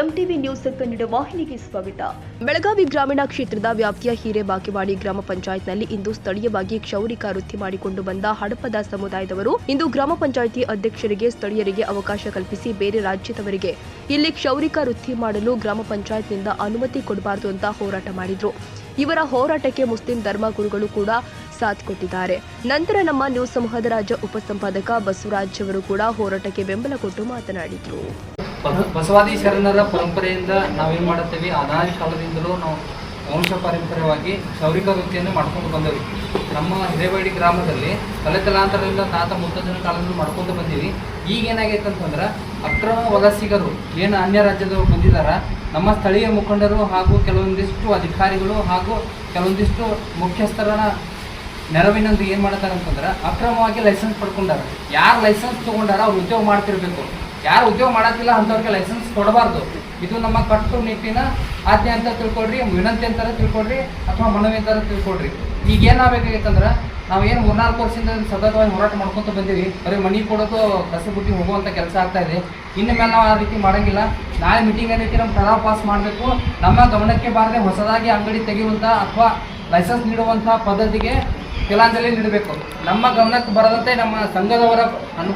MTV news Kannada ವಾಹಿನಿಗೆ ಸ್ವಾಗತ. ಬೆಳಗಾವಿ ಗ್ರಾಮೀಣ ಕ್ಷೇತ್ರದ ವ್ಯಾಪ್ತಿಯ ಹಿರೇಬಾಕಿವಾಡಿ ಗ್ರಾಮ ಪಂಚಾಯತ್ನಲ್ಲಿ ಇಂದು ಸ್ಥಳೀಯವಾಗಿ ಕ್ಷೌರಿಕ ವೃತ್ತಿ ಮಾಡಿಕೊಂಡು ಬಂದ ಹಡಪದ ಸಮುದಾಯದವರು ಇಂದು ಗ್ರಾಮ ಪಂಚಾಯಿತಿ ಅಧ್ಯಕ್ಷರಿಗೆ ಸ್ಥಳೀಯರಿಗೆ ಅವಕಾಶ ಕಲ್ಪಿಸಿ ಬೇರೆ ರಾಜ್ಯದವರಿಗೆ. ಇಲ್ಲಿ ಕ್ಷೌರಿಕ ವೃತ್ತಿ ಮಾಡಲು ಗ್ರಾಮ ಪಂಚಾಯತ್ನಿಂದ ಅನುಮತಿ ಕೊಡಬಾರದು ಅಂತ ಹೋರಾಟ ಮಾಡಿದ್ರು. ಇವರ ಹೋರಾಟಕ್ಕೆ ಮುಸ್ಲಿಂ ಧರ್ಮಗುರುಗಳು ಕೂಡ ಸಾಥ್ ಕೊಟ್ಟಿದ್ದಾರೆ. ನಂತರ ನಮ್ಮ ನ್ಯೂಸ್ ಸಮೂಹದ ರಾಜ್ಯ ಉಪಸಂಪಾದಕ ಬಸವರಾಜ್ ಅವರು ಕೂಡ ಹೋರಾಟಕ್ಕೆ ಬೆಂಬಲ ಕೊಟ್ಟು ಮಾತನಾಡಿದರು. ಬಸವಾದಿ ಶರಣರ ಪರಂಪರೆಯಿಂದ ನಾವೇನು ಮಾಡುತ್ತೇವೆ? ಅನಾದಿ ಕಾಲದಿಂದಲೂ ನಾವು ವಂಶ ಪಾರಂಪರ್ಯವಾಗಿ ಕ್ಷೌರಿಕ ವೃತ್ತಿಯನ್ನು ಮಾಡ್ಕೊಂಡು ಬಂದೇವೆ. ನಮ್ಮ ಹಿರೇಬೇಡಿ ಗ್ರಾಮದಲ್ಲಿ ತಲೆ ತಲಾಂತರದಿಂದ ತಾತ ಮುತ್ತಜ್ಜನ ಕಾಲದಿಂದ ಮಾಡ್ಕೊಂಡು ಬಂದೀವಿ. ಈಗ ಅಂತಂದ್ರೆ ಅಕ್ರಮ ವಲಸಿಗರು ಏನು ಅನ್ಯ ರಾಜ್ಯದವರು ಬಂದಿದ್ದಾರೆ ನಮ್ಮ ಸ್ಥಳೀಯ ಮುಖಂಡರು ಹಾಗೂ ಕೆಲವೊಂದಿಷ್ಟು ಅಧಿಕಾರಿಗಳು ಹಾಗೂ ಕೆಲವೊಂದಿಷ್ಟು ಮುಖ್ಯಸ್ಥರನ್ನ ನೆರವಿನಂದು ಏನು ಮಾಡ್ತಾರೆ ಅಂತಂದ್ರೆ ಅಕ್ರಮವಾಗಿ ಲೈಸೆನ್ಸ್ ಪಡ್ಕೊಂಡಾರ. ಯಾರು ಲೈಸೆನ್ಸ್ ತಗೊಂಡಾರ ಅವ್ರು ಉದ್ಯೋಗ ಮಾಡ್ತಿರ್ಬೇಕು. ಯಾರು ಉದ್ಯೋಗ ಮಾಡಕ್ಕಿಲ್ಲ ಅಂಥವ್ರಿಗೆ ಲೈಸೆನ್ಸ್ ಕೊಡಬಾರ್ದು. ಇದು ನಮ್ಮ ಕಟ್ಟು ನಿಟ್ಟಿನ ಆಜ್ಞೆ ಅಂತ ತಿಳ್ಕೊಡ್ರಿ ವಿನಂತಿ ಅಂತಾರೆ ತಿಳ್ಕೊಡ್ರಿ ಅಥವಾ ಮನವಿ ತಿಳ್ಕೊಳ್ರಿ. ತಿಳ್ಕೊಡ್ರಿ ಈಗ ಏನಾಗಬೇಕಾಗಿತ್ತಂದ್ರೆ, ನಾವು ಏನು ಮೂರ್ನಾಲ್ಕು ವರ್ಷದಿಂದ ಸತತವಾಗಿ ಹೋರಾಟ ಮಾಡ್ಕೊತ ಬಂದೀವಿ, ಬರೀ ಮನಿ ಕೊಡೋದು ಕಸ ಬುಟ್ಟಿ ಹೋಗುವಂಥ ಕೆಲಸ ಆಗ್ತಾ ಇದೆ. ಇನ್ನು ಮೇಲೆ ನಾವು ಆ ರೀತಿ ಮಾಡೋಂಗಿಲ್ಲ. ನಾಳೆ ಮೀಟಿಂಗ್ ಏನೈತಿ ನಮ್ಮ ಪ್ರಧಾನ ಪಾಸ್ ಮಾಡಬೇಕು. ನಮ್ಮ ಗಮನಕ್ಕೆ ಬಾರದೆ ಹೊಸದಾಗಿ ಅಂಗಡಿ ತೆಗೆಯುವಂಥ ಅಥವಾ ಲೈಸೆನ್ಸ್ ನೀಡುವಂಥ ಪದ್ಧತಿಗೆ ತಿಲಾಂಜಲಿ ನೀಡಬೇಕು. ನಮ್ಮ ಗಮನಕ್ಕೆ ಬರದಂತೆ ನಮ್ಮ ಸಂಘದವರ ಅನು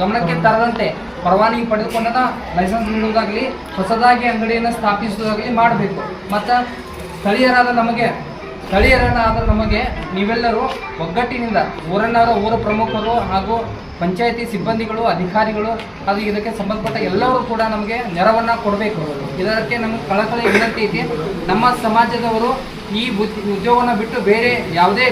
ಗಮನಕ್ಕೆ ತರದಂತೆ ಪರವಾನಗಿ ಪಡೆದುಕೊಂಡನ ಲೈಸೆನ್ಸ್ ನೀಡುವುದಾಗಲಿ, ಹೊಸದಾಗಿ ಅಂಗಡಿಯನ್ನು ಸ್ಥಾಪಿಸುವುದಾಗಲಿ ಮಾಡಬೇಕು. ಮತ್ತು ಸ್ಥಳೀಯರಾದ ನಮಗೆ ಸ್ಥಳೀಯರಾದ ನಮಗೆ ನೀವೆಲ್ಲರೂ ಒಗ್ಗಟ್ಟಿನಿಂದ ಊರನ್ನವರ ಊರ ಪ್ರಮುಖರು ಹಾಗೂ ಪಂಚಾಯತಿ ಸಿಬ್ಬಂದಿಗಳು, ಅಧಿಕಾರಿಗಳು ಹಾಗೂ ಇದಕ್ಕೆ ಸಂಬಂಧಪಟ್ಟ ಎಲ್ಲರೂ ಕೂಡ ನಮಗೆ ನೆರವನ್ನು ಕೊಡಬೇಕು. ಇದಕ್ಕೆ ನಮಗೆ ಕಳಕಳಿ ವಿನಂತಿ ಐತಿ. ನಮ್ಮ ಸಮಾಜದವರು ಈ ಉದ್ಯೋಗವನ್ನು ಬಿಟ್ಟು ಬೇರೆ ಯಾವುದೇ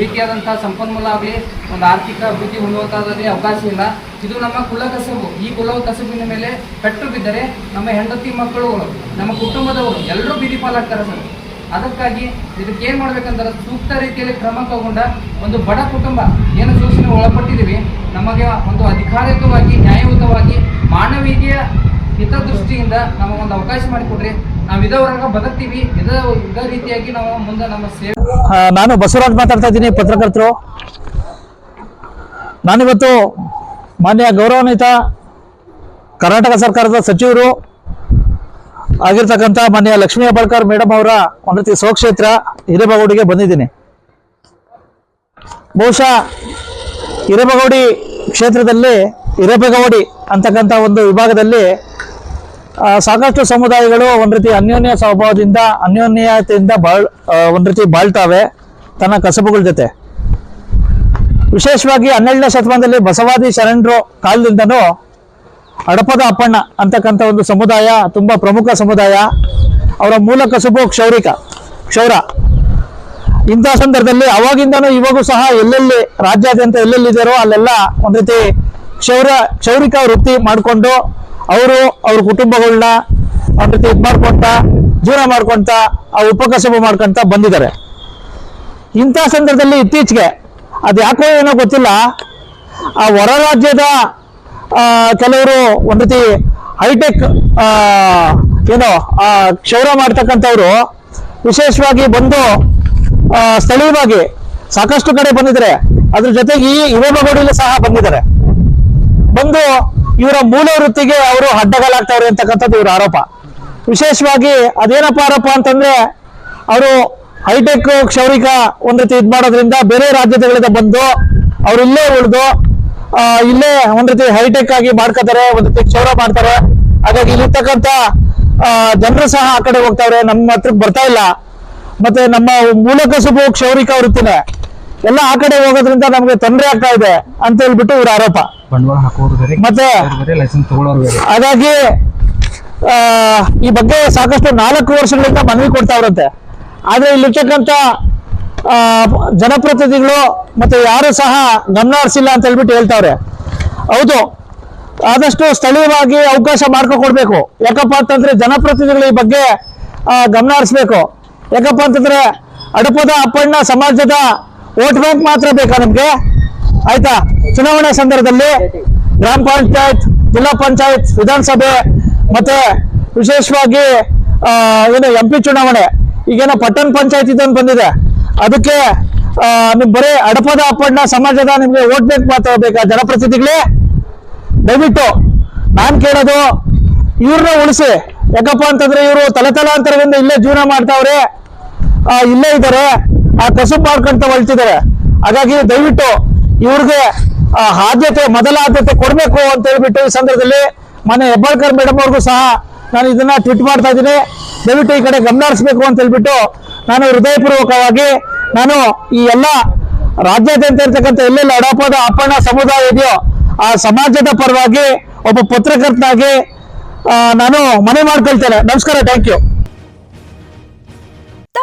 ರೀತಿಯಾದಂಥ ಸಂಪನ್ಮೂಲ ಆಗಲಿ, ಒಂದು ಆರ್ಥಿಕ ಅಭಿವೃದ್ಧಿ ಹೊಂದುವಂಥದ್ರಲ್ಲಿ ಅವಕಾಶ ಇಲ್ಲ. ಇದು ನಮ್ಮ ಕುಲ ಕಸಬು. ಈ ಕುಲ ಕಸಬಿನ ಮೇಲೆ ಪೆಟ್ಟು ಬಿದ್ದರೆ ನಮ್ಮ ಹೆಂಡತಿ ಮಕ್ಕಳು, ನಮ್ಮ ಕುಟುಂಬದವರು ಎಲ್ಲರೂ ಬೀದಿ ಪಾಲಾಗ್ತಾರೆ ಸರ್. ಅದಕ್ಕಾಗಿ ಇದಕ್ಕೆ ಏನು ಮಾಡ್ಬೇಕಂದ್ರೆ ಸೂಕ್ತ ರೀತಿಯಲ್ಲಿ ಕ್ರಮ ತಗೊಂಡ ಒಂದು ಬಡ ಕುಟುಂಬ ಏನು ಸೂಚನೆ ಒಳಪಟ್ಟಿದ್ದೀವಿ, ನಮಗೆ ಒಂದು ಅಧಿಕಾರಿಕವಾಗಿ ನ್ಯಾಯಯುತವಾಗಿ, ಮಾನವೀಯ ಹಿತದೃಷ್ಟಿಯಿಂದ ನಮಗೊಂದು ಅವಕಾಶ ಮಾಡಿಕೊಡ್ರಿ. ನಾನು ಬಸವರಾಜ್ ಮಾತಾಡ್ತಾ ಇದ್ದೀನಿ, ಪತ್ರಕರ್ತರು. ನಾನಿವತ್ತು ಮಾನ್ಯ ಗೌರವಾನ್ವಿತ ಕರ್ನಾಟಕ ಸರ್ಕಾರದ ಸಚಿವರು ಆಗಿರ್ತಕ್ಕಂಥ ಮಾನ್ಯ ಲಕ್ಷ್ಮೀ ಹೆಬ್ಬಾಳ್ಕರ್ ಮೇಡಮ್ ಅವರ ಒಂದು ರೀತಿ ಸ್ವಕ್ಷೇತ್ರ ಹಿರೇಬಗೌಡಿಗೆ ಬಂದಿದ್ದೀನಿ. ಬಹುಶಃ ಹಿರೇಬಗೌಡಿ ಕ್ಷೇತ್ರದಲ್ಲಿ ಹಿರೇಬಗೌಡಿ ಅಂತಕ್ಕಂಥ ಒಂದು ವಿಭಾಗದಲ್ಲಿ ಸಾಕಷ್ಟು ಸಮುದಾಯಗಳು ಒಂದು ರೀತಿ ಅನ್ಯೋನ್ಯ ಸ್ವಭಾವದಿಂದ, ಅನ್ಯೋನ್ಯತೆಯಿಂದ ಬಾಳ್ ಒಂದು ರೀತಿ ಬಾಳ್ತಾವೆ, ತನ್ನ ಕಸಬುಗಳ ಜೊತೆ. ವಿಶೇಷವಾಗಿ ಹನ್ನೆರಡನೇ ಶತಮಾನದಲ್ಲಿ ಬಸವಾದಿ ಶರಣರು ಕಾಲದಿಂದನೂ ಹಡಪದ ಅಪ್ಪಣ್ಣ ಅಂತಕ್ಕಂಥ ಒಂದು ಸಮುದಾಯ, ತುಂಬ ಪ್ರಮುಖ ಸಮುದಾಯ, ಅವರ ಮೂಲ ಕಸುಬು ಕ್ಷೌರಿಕ, ಕ್ಷೌರ. ಇಂಥ ಸಂದರ್ಭದಲ್ಲಿ ಅವಾಗಿಂದನೂ ಇವಾಗೂ ಸಹ ಎಲ್ಲೆಲ್ಲಿ ರಾಜ್ಯಾದ್ಯಂತ ಎಲ್ಲೆಲ್ಲಿದ್ದಾರೋ ಅಲ್ಲೆಲ್ಲ ಒಂದು ರೀತಿ ಕ್ಷೌರ, ಕ್ಷೌರಿಕ ವೃತ್ತಿ ಮಾಡಿಕೊಂಡು ಅವರು ಅವ್ರ ಕುಟುಂಬಗಳನ್ನ ಅವ್ರ ಜೊತೆ ಇದು ಮಾಡ್ಕೊಂತ, ಜೀವನ ಮಾಡ್ಕೊಂತ, ಆ ಉಪಕಸಬ ಮಾಡ್ಕೊಂತ ಬಂದಿದ್ದಾರೆ. ಇಂಥ ಸಂದರ್ಭದಲ್ಲಿ ಇತ್ತೀಚೆಗೆ ಅದು ಯಾಕೋ ಏನೋ ಗೊತ್ತಿಲ್ಲ, ಆ ಹೊರ ರಾಜ್ಯದ ಕೆಲವರು ಒಂದು ರೀತಿ ಹೈಟೆಕ್ ಏನೋ ಕ್ಷೌರ ಮಾಡ್ತಕ್ಕಂಥವ್ರು ವಿಶೇಷವಾಗಿ ಬಂದು ಸ್ಥಳೀಯವಾಗಿ ಸಾಕಷ್ಟು ಕಡೆ ಬಂದಿದ್ದಾರೆ. ಅದ್ರ ಜೊತೆಗೆ ಈ ಯುವಮಗೋಡಿಲು ಸಹ ಬಂದಿದ್ದಾರೆ. ಬಂದು ಇವರ ಮೂಲ ವೃತ್ತಿಗೆ ಅವರು ಅಡ್ಡಗಾಲಾಗ್ತಾವ್ರೆ ಅಂತಕ್ಕಂಥದ್ದು ಇವರ ಆರೋಪ. ವಿಶೇಷವಾಗಿ ಅದೇನಪ್ಪ ಆರೋಪ ಅಂತಂದ್ರೆ, ಅವರು ಹೈಟೆಕ್ ಕ್ಷೌರಿಕ ಒಂದ್ ರೀತಿ ಇದು ಮಾಡೋದ್ರಿಂದ ಬೇರೆ ರಾಜ್ಯಗಳಿಂದ ಬಂದು ಅವ್ರು ಇಲ್ಲೇ ಉಳಿದು ಇಲ್ಲೇ ಒಂದ್ ರೀತಿ ಹೈಟೆಕ್ ಆಗಿ ಮಾಡ್ಕೋತಾರೆ, ಒಂದ್ ರೀತಿ ಕ್ಷೌರ ಮಾಡ್ತಾರೆ. ಹಾಗಾಗಿ ಇಲ್ಲಿರ್ತಕ್ಕಂಥ ಜನರು ಸಹ ಆ ಕಡೆ ಹೋಗ್ತಾವ್ರೆ, ನಮ್ಮ ಹತ್ರಕ್ಕೆ ಬರ್ತಾ ಇಲ್ಲ. ಮತ್ತೆ ನಮ್ಮ ಮೂಲ ಕಸುಬು ಕ್ಷೌರಿಕ ವೃತ್ತಿನೇ. ಎಲ್ಲ ಆ ಕಡೆ ಹೋಗೋದ್ರಿಂದ ನಮ್ಗೆ ತೊಂದರೆ ಆಗ್ತಾ ಇದೆ ಅಂತ ಹೇಳ್ಬಿಟ್ಟು ಇವ್ರ ಆರೋಪ. ಮತ್ತೆ ಹಾಗಾಗಿ ಈ ಬಗ್ಗೆ ಸಾಕಷ್ಟು ನಾಲ್ಕು ವರ್ಷಗಳಿಂದ ಮನವಿ ಕೊಡ್ತಾವ್ರಂತೆ ಆದ್ರೆ ಇಲ್ಲಿರ್ತಕ್ಕಂಥ ಆ, ಜನಪ್ರತಿನಿಧಿಗಳು ಮತ್ತೆ ಯಾರು ಸಹ ಗಮನ ಹರಿಸಿಲ್ಲ ಅಂತ ಹೇಳ್ಬಿಟ್ಟು ಹೇಳ್ತಾವ್ರೆ. ಹೌದು ಆದಷ್ಟು ಸ್ಥಳೀಯವಾಗಿ ಅವಕಾಶ ಮಾಡ್ಕೊಡ್ಬೇಕು ಯಾಕಪ್ಪ ಅಂತಂದ್ರೆ ಜನಪ್ರತಿನಿಧಿಗಳು ಈ ಬಗ್ಗೆ ಗಮನ ಹರಿಸ್ಬೇಕು ಯಾಕಪ್ಪ ಅಂತಂದ್ರೆ ಅಡಪದ ಅಪ್ಪಣ್ಣ ಸಮಾಜದ ವೋಟ್ ಬ್ಯಾಂಕ್ ಮಾತ್ರ ಬೇಕಾ ನಮ್ಗೆ? ಆಯ್ತಾ? ಚುನಾವಣೆ ಸಂದರ್ಭದಲ್ಲಿ ಗ್ರಾಮ ಪಂಚಾಯತ್, ಜಿಲ್ಲಾ ಪಂಚಾಯತ್, ವಿಧಾನಸಭೆ, ಮತ್ತೆ ವಿಶೇಷವಾಗಿ ಏನು ಎಂ ಪಿ ಚುನಾವಣೆ. ಈಗೇನೋ ಪಟ್ಟಣ ಪಂಚಾಯತ್ ಇದೊಂದು ಬಂದಿದೆ. ಅದಕ್ಕೆ ನಿಮ್ ಬರೀ ಅಡಪದ ಅಪ್ಪಣ್ಣ ಸಮಾಜದ ನಿಮ್ಗೆ ವೋಟ್ ಬ್ಯಾಂಕ್ ಮಾತ್ರ ಬೇಕಾ ಜನಪ್ರತಿನಿಧಿಗಳೇ? ದಯವಿಟ್ಟು ನಾನು ಕೇಳೋದು, ಇವ್ರನ್ನ ಉಳಿಸಿ. ಯಾಕಪ್ಪ ಅಂತಂದ್ರೆ ಇವರು ತಲೆ ತಲಾಂತರದಿಂದ ಇಲ್ಲೇ ಜೀವನ ಮಾಡ್ತಾವ್ರೆ. ಇಲ್ಲೇ ಇದ್ದಾರೆ. ಆ ಕಸುಬು ಮಾಡ್ಕೊಂತ ಹೊಳ್ತಿದ್ದಾರೆ ಹಾಗಾಗಿ ದಯವಿಟ್ಟು ಇವ್ರಿಗೆ ಆದ್ಯತೆ, ಮೊದಲ ಆದ್ಯತೆ ಕೊಡಬೇಕು ಅಂತ ಹೇಳ್ಬಿಟ್ಟು ಈ ಸಂದರ್ಭದಲ್ಲಿ ಮನೆ ಹೆಬ್ಬಾಳ್ಕರ್ ಮೇಡಮ್ ಅವ್ರಿಗೂ ಸಹ ನಾನು ಇದನ್ನ ಟ್ವೀಟ್ ಮಾಡ್ತಾ ಇದ್ದೀನಿ. ದಯವಿಟ್ಟು ಈ ಕಡೆ ಗಮನ ಹರಿಸ್ಬೇಕು ಅಂತ ಹೇಳ್ಬಿಟ್ಟು ನಾನು ಹೃದಯಪೂರ್ವಕವಾಗಿ ನಾನು ಈ ಎಲ್ಲ ರಾಜ್ಯಾದ್ಯಂತ ಇರ್ತಕ್ಕಂಥ ಎಲ್ಲೆಲ್ಲ ಅಡಪದ ಅಪ್ಪಣ್ಣ ಸಮುದಾಯ ಇದೆಯೋ ಆ ಸಮಾಜದ ಪರವಾಗಿ ಒಬ್ಬ ಪತ್ರಕರ್ತನಾಗಿ ನಾನು ಮನೆ ಮಾಡ್ಕೊಳ್ತೇನೆ. ನಮಸ್ಕಾರ ಥ್ಯಾಂಕ್ ಯು